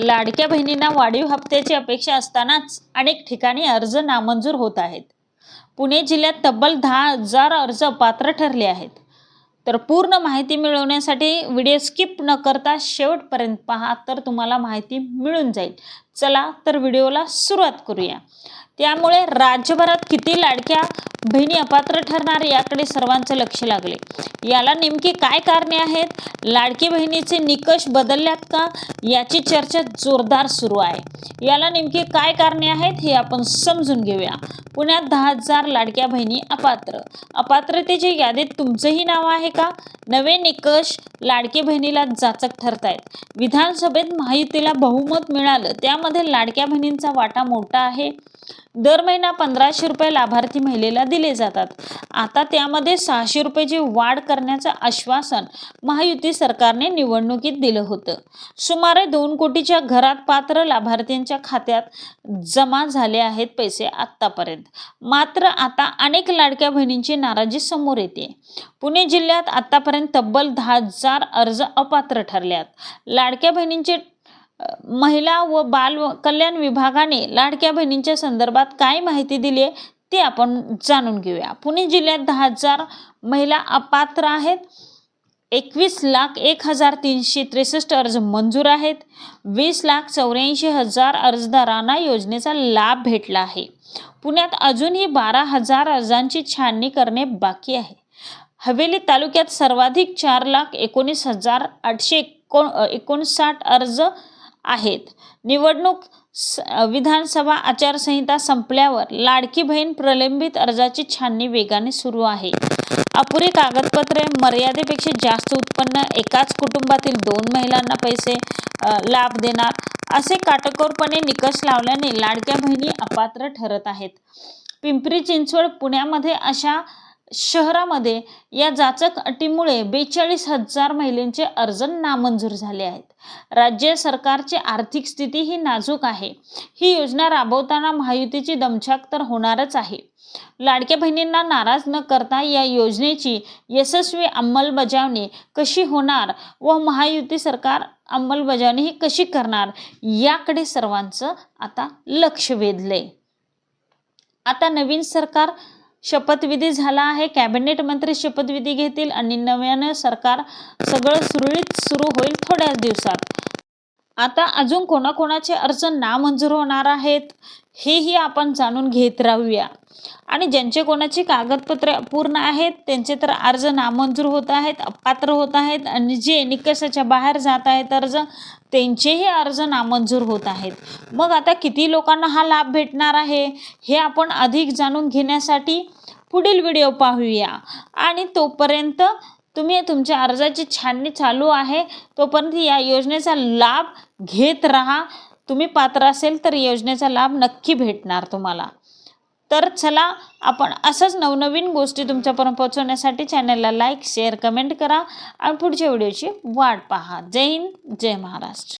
लाडक्या बहिणींना वाढीव हप्त्याची अपेक्षा असतानाच अनेक ठिकाणी अर्ज नामंजूर होत आहेत. पुणे जिल्ह्यात तब्बल दहा हजार अर्ज पात्र ठरले आहेत. तर पूर्ण माहिती मिळवण्यासाठी व्हिडिओ स्किप न करता शेवटपर्यंत पहा तर तुम्हाला माहिती मिळून जाईल. चला तर व्हिडिओला सुरुवात करूया. त्यामुळे राज्यभरात किती लाडक्या बहिणी अपात्र ठरणार याकडे सर्वांचं लक्ष लागले. याला नेमकी काय कारणे आहेत? लाडकी बहिणीचे निकष बदलल्यात का? याची चर्चा जोरदार सुरू आहे. याला नेमकी काय कारणे आहेत हे आपण समजून घेऊया. पुण्यात दहा हजार लाडक्या बहिणी अपात्र. अपात्रतेच्या यादीत तुमचंही नाव आहे का? नवे निकष लाडकी बहिणीला जाचक ठरतायत. विधानसभेत महायुतीला बहुमत मिळालं. त्यामध्ये लाडक्या बहिणींचा वाटा मोठा आहे. दर महिना पंधराशे रुपये लाभार्थी महिलेला दिले जातात. आता त्यामध्ये सहाशे रुपयाची वाढ करण्याचं आश्वासन महायुती सरकारने निवडणुकीत दिलं होतं. सुमारे दोन कोटीच्या घरात पात्र लाभार्थ्यांच्या खात्यात जमा झाले आहेत पैसे आत्तापर्यंत मात्र आता अनेक लाडक्या बहिणींची नाराजी समोर येते. पुणे जिल्ह्यात आतापर्यंत तब्बल दहा हजार अर्ज अपात्र ठरल्यात. लाडक्या बहिणींचे महिला व बाल कल्याण विभागाने लाडक्या बहिणींच्या संदर्भात काय माहिती दिली आहे ते आपण जाणून घेऊया. पुणे जिल्ह्यात दहा हजार महिला अपात्र आहेत. एकवीस लाख एक हजार तीनशे त्रेसष्ट अर्ज मंजूर आहेत. वीस लाख चौऱ्याऐंशी हजार अर्जदारांना योजनेचा लाभ भेटला आहे. पुण्यात अजूनही बारा हजार अर्जांची छाननी करणे बाकी आहे. हवेली तालुक्यात सर्वाधिक चार लाख एकोणीस हजार आठशे एकोण एकोणसाठ अर्ज आहेत. निवडणूक स विधानसभा आचारसंहिता संपल्यावर लाडकी बहीण प्रलंबित अर्जाची छाननी वेगाने सुरू आहे. अपुरी कागदपत्रे मर्यादेपेक्षा जास्त उत्पन्न एकाच कुटुंबातील दोन महिलांना पैसे लाभ देणार असे काटकोरपणे निकष लावल्याने लाडक्या बहिणी अपात्र ठरत आहेत. पिंपरी चिंचवड पुण्यामध्ये अशा शहरामध्ये या जाचक अटीमुळे बेचाळीस हजार महिलांचे अर्ज नामंजूर झाले आहेत. राज्य सरकारची आर्थिक स्थिती ही नाजूक आहे. ही योजना राबवताना महायुतीची दमछाक तर होणारच आहे. लाडक्या बहिणींना नाराज न करता या योजनेची यशस्वी अंमलबजावणी कशी होणार व महायुती सरकार अंमलबजावणी ही कशी करणार याकडे सर्वांचं आता लक्ष वेधलंय. आता नवीन सरकार शपथविधी झाला आहे. कॅबिनेट मंत्री शपथविधी घेतील आणि नव्यानं सरकार सगळं सुरळीत सुरू होईल थोड्याच दिवसात. आता अजून कोणाकोणाचे अर्ज नामंजूर होणार आहेत हेही आपण जाणून घेत राहूया. आणि ज्यांचे कोणाची कागदपत्रे अपूर्ण आहेत त्यांचे तर अर्ज नामंजूर होत आहेत अपात्र होत आहेत आणि जे निकषाच्या बाहेर जात आहेत अर्ज त्यांचेही अर्ज नामंजूर होत आहेत. मग आता किती लोकांना हा लाभ भेटणार आहे हे आपण अधिक जाणून घेण्यासाठी पुढील व्हिडिओ पाहूया. आणि तोपर्यंत तुम्ही तुमच्या अर्जाची छाननी चालू आहे. तोपर्यंत या योजनेचा लाभ घेत राहा. तुम्ही पात्र असेल तर योजनेचा लाभ नक्की भेटणार तुम्हाला. तर चला आपण असंच नवनवीन गोष्टी तुमच्यापर्यंत पोहोचवण्यासाठी चॅनलला लाईक शेअर कमेंट करा. आणि पुढच्या व्हिडिओची वाट पहा. जय हिंद जय महाराष्ट्र.